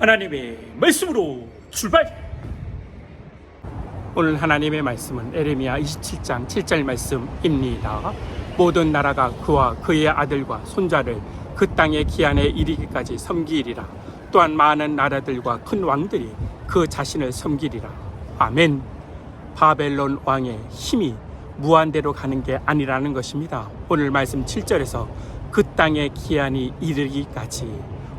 하나님의 말씀으로 출발! 오늘 하나님의 말씀은 에레미야 27장 7절 말씀입니다. 모든 나라가 그와 그의 아들과 손자를 그 땅의 기한에 이르기까지 섬기리라. 또한 많은 나라들과 큰 왕들이 그 자신을 섬기리라. 아멘. 바벨론 왕의 힘이 무한대로 가는 게 아니라는 것입니다. 오늘 말씀 7절에서 그 땅의 기한이 이르기까지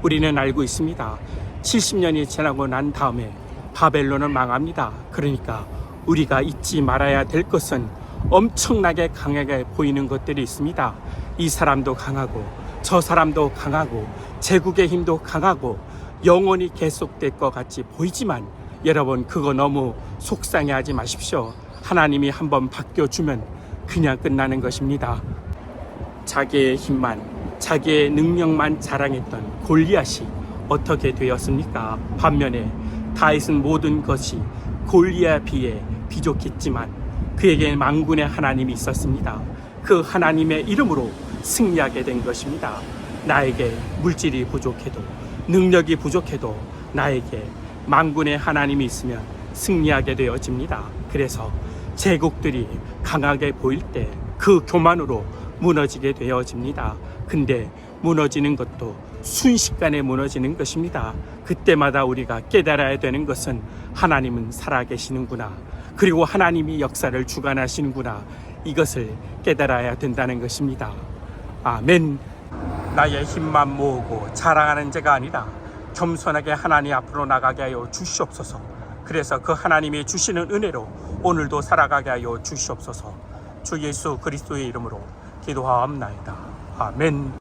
우리는 알고 있습니다. 70년이 지나고 난 다음에 바벨론은 망합니다. 그러니까 우리가 잊지 말아야 될 것은 엄청나게 강하게 보이는 것들이 있습니다. 이 사람도 강하고 저 사람도 강하고 제국의 힘도 강하고 영원히 계속될 것 같이 보이지만 여러분 그거 너무 속상해하지 마십시오. 하나님이 한번 바뀌어주면 그냥 끝나는 것입니다. 자기의 힘만, 자기의 능력만 자랑했던 골리앗이 어떻게 되었습니까? 반면에 다윗은 모든 것이 골리앗에 비해 비족했지만 그에게 망군의 하나님이 있었습니다. 그 하나님의 이름으로 승리하게 된 것입니다. 나에게 물질이 부족해도 능력이 부족해도 나에게 망군의 하나님이 있으면 승리하게 되어집니다. 그래서 제국들이 강하게 보일 때 그 교만으로 무너지게 되어집니다. 근데 무너지는 것도 순식간에 무너지는 것입니다. 그때마다 우리가 깨달아야 되는 것은 하나님은 살아계시는구나. 그리고 하나님이 역사를 주관하시는구나. 이것을 깨달아야 된다는 것입니다. 아멘. 나의 힘만 모으고 자랑하는 자가 아니라 겸손하게 하나님 앞으로 나가게 하여 주시옵소서. 그래서 그 하나님이 주시는 은혜로 오늘도 살아가게 하여 주시옵소서. 주 예수 그리스도의 이름으로 기도하옵나이다. 아멘.